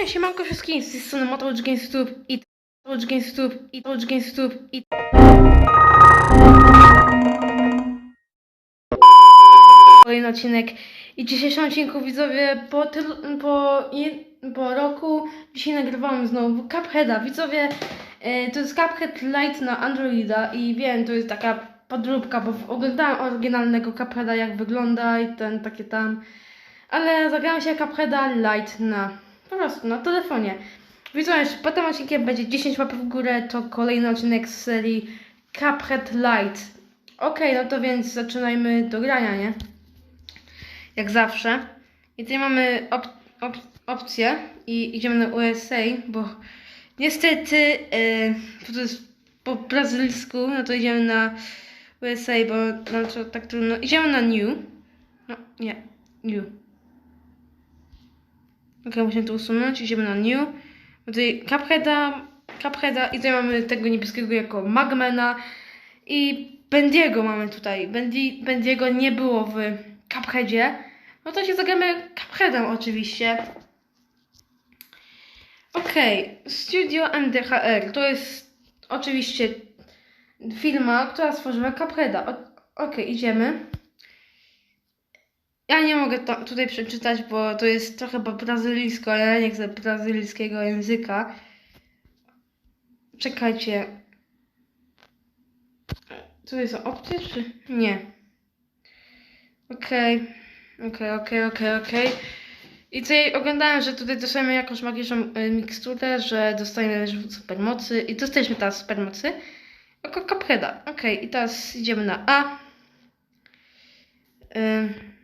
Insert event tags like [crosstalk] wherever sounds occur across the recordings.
Cześć, siemanko wszystkim, z tej strony Motorola Games YouTube i Motorola Games YouTube i Motorola Games YouTube i kolejny odcinek i w dzisiejszym odcinku widzowie po, po, po roku dzisiaj nagrywamy znowu Cupheada. Widzowie, e, to jest Cuphead Lite na Androida i wiem, to jest taka podróbka, bo oglądałem oryginalnego Cupheada jak wygląda i ten takie tam, ale zagrałem się Cupheada Lite na po prostu na telefonie. Widzowie, jeszcze po tym odcinkiem będzie 10 łapek w górę, to kolejny odcinek z serii Cuphead Lite. Okej, no to więc zaczynajmy do grania, nie? Jak zawsze. I tutaj mamy op op opcję i idziemy na USA, bo niestety yy, to jest po brazylijsku, no to idziemy na USA, bo no to tak trudno. Idziemy na New. No, nie, New. Ok, musimy to usunąć. Idziemy na New. Tutaj Cupheada, Cupheada i tutaj mamy tego niebieskiego jako Magmana i Bendiego mamy tutaj. Bendi, Bendiego nie było w Cupheadzie. No to się zagramy Cupheadem oczywiście. Okej, Studio MDHR to jest oczywiście firma, która stworzyła Cupheada. Okej, idziemy. Ja nie mogę to tutaj przeczytać, bo to jest trochę po brazylijsko, ale ja nie chcę brazylijskiego języka. Czekajcie. Tu jest opcja, czy nie? Okej. Okej, okej, okej, okej. I tutaj oglądałem, że tutaj dostajemy jakąś magiczną y, miksturę, że dostajemy supermocy i dostaliśmy teraz supermocy. Jako Cupheada. Okej, i teraz idziemy na A. Ym.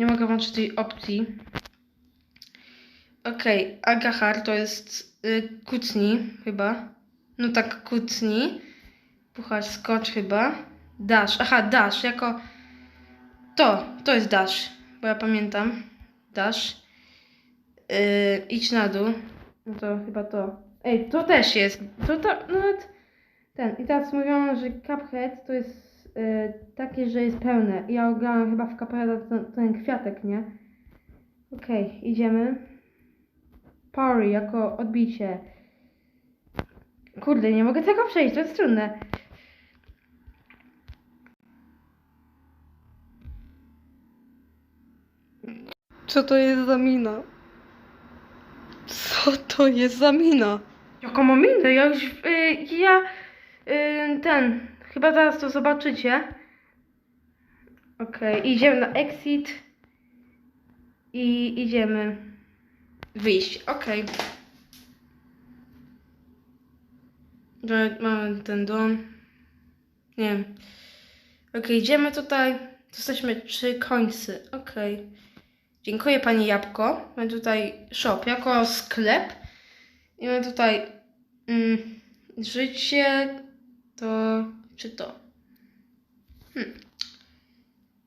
Nie mogę włączyć tej opcji. Okej, Agahar to jest y, kucni chyba. No tak, kucni. Puchar skocz chyba. Dash. Aha, Dash jako... To, to jest Dash. Bo ja pamiętam. Dash. Yy, idź na dół. No to chyba to. Ej, to też jest. To, to nawet ten. I teraz mówiono, że Cuphead to jest y, takie, że jest pełne. Ja ograłam chyba w Cupheada ten, ten kwiatek, nie? Okej, idziemy. Parry jako odbicie. Kurde, nie mogę tego przejść, to jest trudne. Co to jest za mina? Co to jest za mina? Jaką mam minę? Ja już, y, ja, y, ten, chyba zaraz to zobaczycie. Okej, idziemy na exit. I idziemy wyjść. Okej. Okay. Mamy ten dom. Nie wiem. Okej, idziemy tutaj. Jesteśmy trzy końcy. Okej. Dziękuję Pani Jabłko. Mamy tutaj shop jako sklep. I mamy tutaj mm, życie. To czy to? Hmm.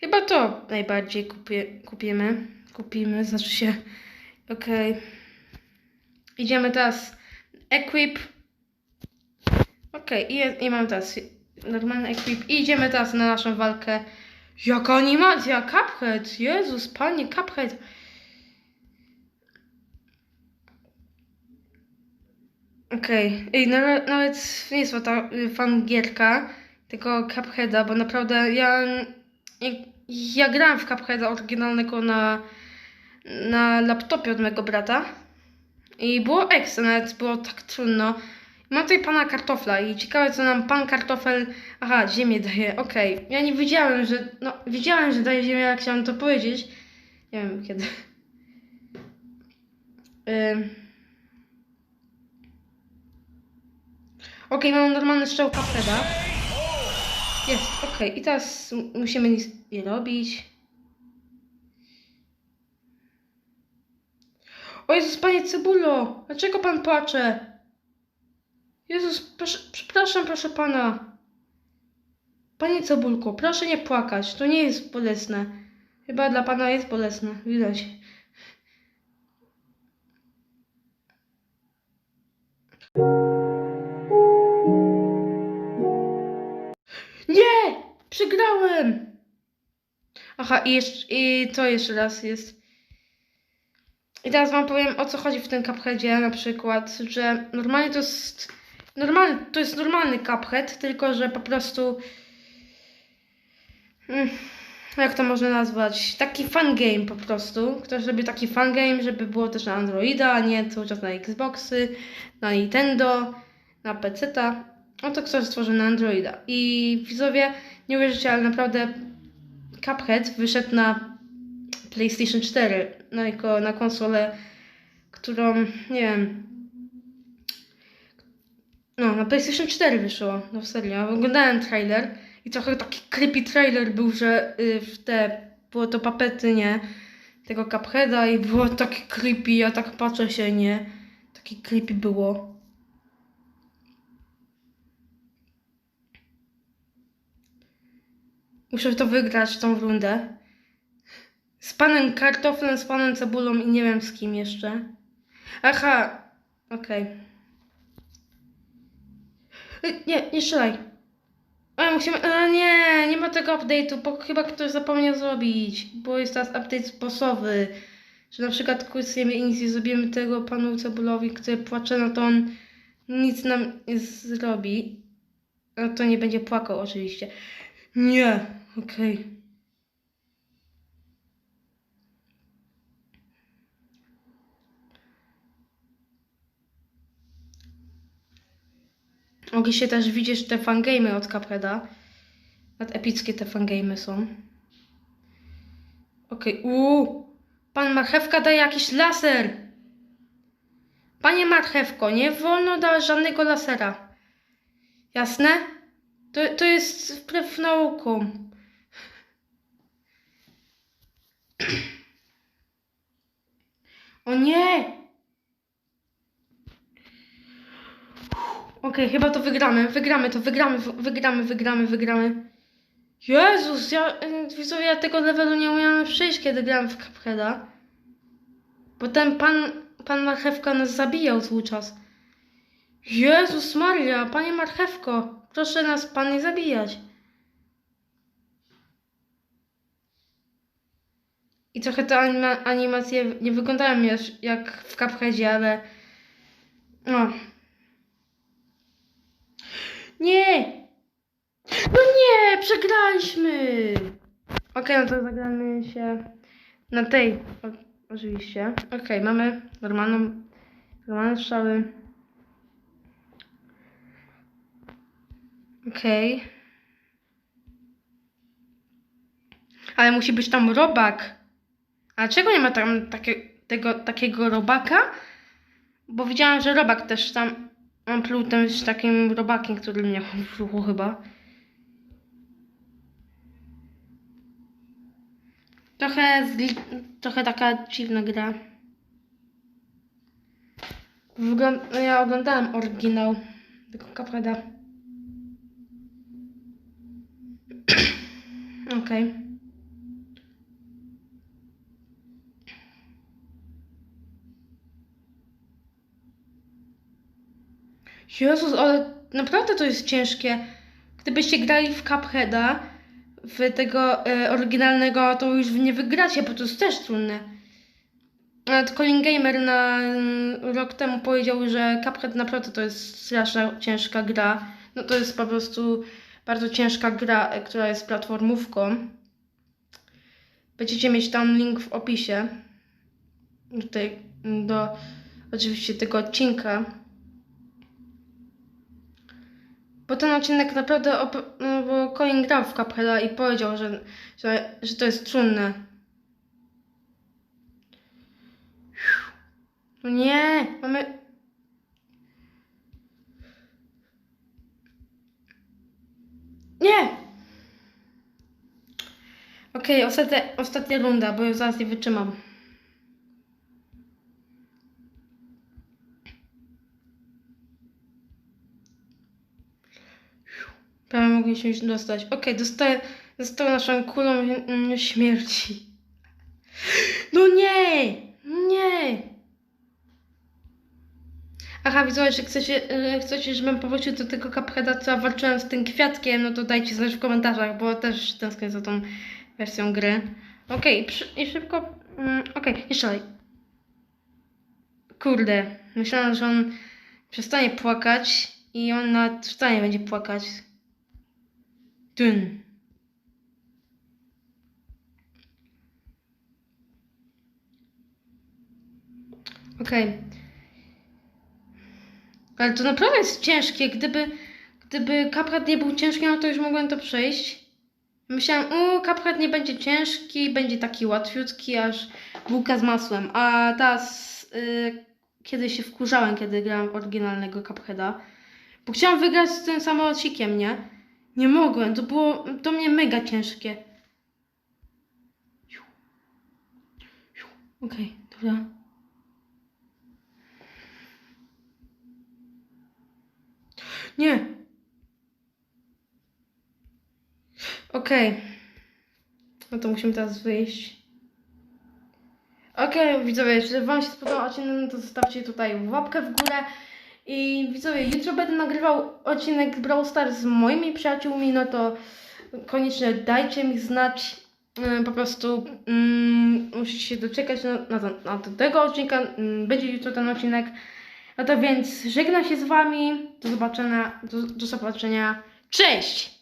Chyba to najbardziej kupię, kupimy. Kupimy, znaczy się. Okej. Idziemy teraz. Equip. Okej, i, i mam teraz normalny equip. I idziemy teraz na naszą walkę. Jaka animacja! Cuphead! Jezus, panie, Cuphead! Okej, okay. nawet, nawet nie jest to ta y, fan gierka, tylko Cupheada, bo naprawdę ja, ja, ja grałem w Cupheada oryginalnego na, na laptopie od mego brata i było ekstra, nawet było tak trudno. Mam tutaj pana kartofla i ciekawe co nam pan kartofel, aha, ziemię daje, okej. Ja nie wiedziałem, że, no, wiedziałem, że daje ziemię, jak chciałem to powiedzieć. Nie wiem kiedy. Ym. Okej, mamy normalny strzał Cupheada. Jest, okej. I teraz musimy nic nie robić. O Jezus, panie Cebulo! Dlaczego pan płacze? Jezus, proszę, przepraszam, proszę pana. Panie Cebulko, proszę nie płakać. To nie jest bolesne. Chyba dla pana jest bolesne, widać. Nie! Przegrałem! Aha, i, jeszcze, i to jeszcze raz jest. I teraz wam powiem o co chodzi w tym Cupheadzie na przykład, że normalnie to jest normalny, to jest normalny Cuphead, tylko że po prostu mm, jak to można nazwać? Taki fun game po prostu. Ktoś zrobi taki fun game, żeby było też na Androida, a nie cały czas na Xboxy, na Nintendo, na PC-ta. No to ktoś stworzył na Androida. I widzowie, nie uwierzycie, ale naprawdę Cuphead wyszedł na PlayStation 4, na, jako, na konsolę, którą, nie wiem, no, na PlayStation 4 wyszło, no serio. Oglądałem trailer i trochę taki creepy trailer był, że y, w te, było to papety, nie, tego Cupheada i było takie creepy, ja tak patrzę się, nie, taki creepy było. Muszę to wygrać, tą rundę. Z panem kartoflem, z panem cebulą i nie wiem z kim jeszcze. Aha, okej. Y, Nie, nie strzelaj. A musimy. A nie, nie ma tego update'u, bo chyba ktoś zapomniał zrobić. Bo jest teraz update sposoby. Że na przykład kłysniemy i nic nie zrobimy tego panu cebulowi, który płacze, no to on nic nam nie zrobi. No to nie będzie płakał oczywiście. Nie, okej. Mogliście też widzieć te fangamy od Capreda. Nad epickie te fangamy są. Okej, uuu. Pan Marchewka daje jakiś laser. Panie Marchewko, nie wolno dawać żadnego lasera. Jasne? To, to jest wbrew nauką. O nie! Okej, chyba to wygramy. Wygramy to, wygramy, wygramy, wygramy, wygramy. Jezus, ja, y, widzowie, ja tego levelu nie umiałem przejść, kiedy grałem w Cupheada. Bo ten pan, pan Marchewka nas zabijał cały czas. Jezus Maria, panie Marchewko, proszę nas pan nie zabijać. I trochę te anima animacje nie wyglądają już jak w Cupheadzie, ale... No. Nie! No nie, przegraliśmy! Okej, no to zagramy się na tej, o, oczywiście. Okej, mamy normalną, normalne strzały. Okej. Ale musi być tam robak. A czego nie ma tam takie, tego, takiego robaka? Bo widziałam, że robak też tam on pluł tam z takim robakiem, który miał [laughs] w chyba. Trochę, trochę taka dziwna gra. Wygląd... no ja oglądałem oryginał tego Cupheada. [clears throat] Okej. Jezus, ale naprawdę to jest ciężkie. Gdybyście grali w Cupheada, w tego e, oryginalnego, to już nie wygracie, bo to jest też trudne. Nawet Colin Gamer na mm, rok temu powiedział, że Cuphead naprawdę to jest straszna ciężka gra. No to jest po prostu bardzo ciężka gra, e, która jest platformówką. Będziecie mieć tam link w opisie. Tutaj do oczywiście tego odcinka. Bo ten odcinek naprawdę, no bo Colin grał w Cupheada i powiedział, że, że, że to jest trudne. No nie, mamy... Nie! Okej, ostatnia, ostatnia runda, bo już zaraz nie wytrzymam. Mogli się już dostać. Okej, dostaję, dostaję naszą kulą mm, śmierci. No nie! Nie! Aha, widzowie, że chcecie, y, chcecie, żebym powrócił do tego Cupheada, co walczyłem z tym kwiatkiem, no to dajcie znać w komentarzach, bo też tęsknię za tą wersją gry. Okej, przy- i szybko... Mm, Okej, jeszcze dalej. Kurde, myślałam, że on przestanie płakać i on nawet wstanie będzie płakać. Dyn. Okej. Ale to naprawdę jest ciężkie. Gdyby, gdyby Cuphead nie był ciężki, no to już mogłem to przejść. Myślałam, o, Cuphead nie będzie ciężki, będzie taki łatwiutki, aż bułka z masłem. A teraz, y, kiedy się wkurzałem, kiedy grałem oryginalnego Cupheada, bo chciałam wygrać z tym samolocikiem, nie? Nie mogłem, to było, to mnie mega ciężkie. Okej, dobra. Nie. Okej. No to musimy teraz wyjść. Okej, widzowie, jeśli Wam się spodobał odcinek, to zostawcie tutaj łapkę w górę. I widzowie, jutro będę nagrywał odcinek Brawl Stars z moimi przyjaciółmi, no to koniecznie dajcie mi znać. Yy, Po prostu mm, musicie się doczekać na, na, na tego odcinka. Mm, Będzie jutro ten odcinek. No to więc żegnam się z Wami. Do zobaczenia. Do, do zobaczenia. Cześć!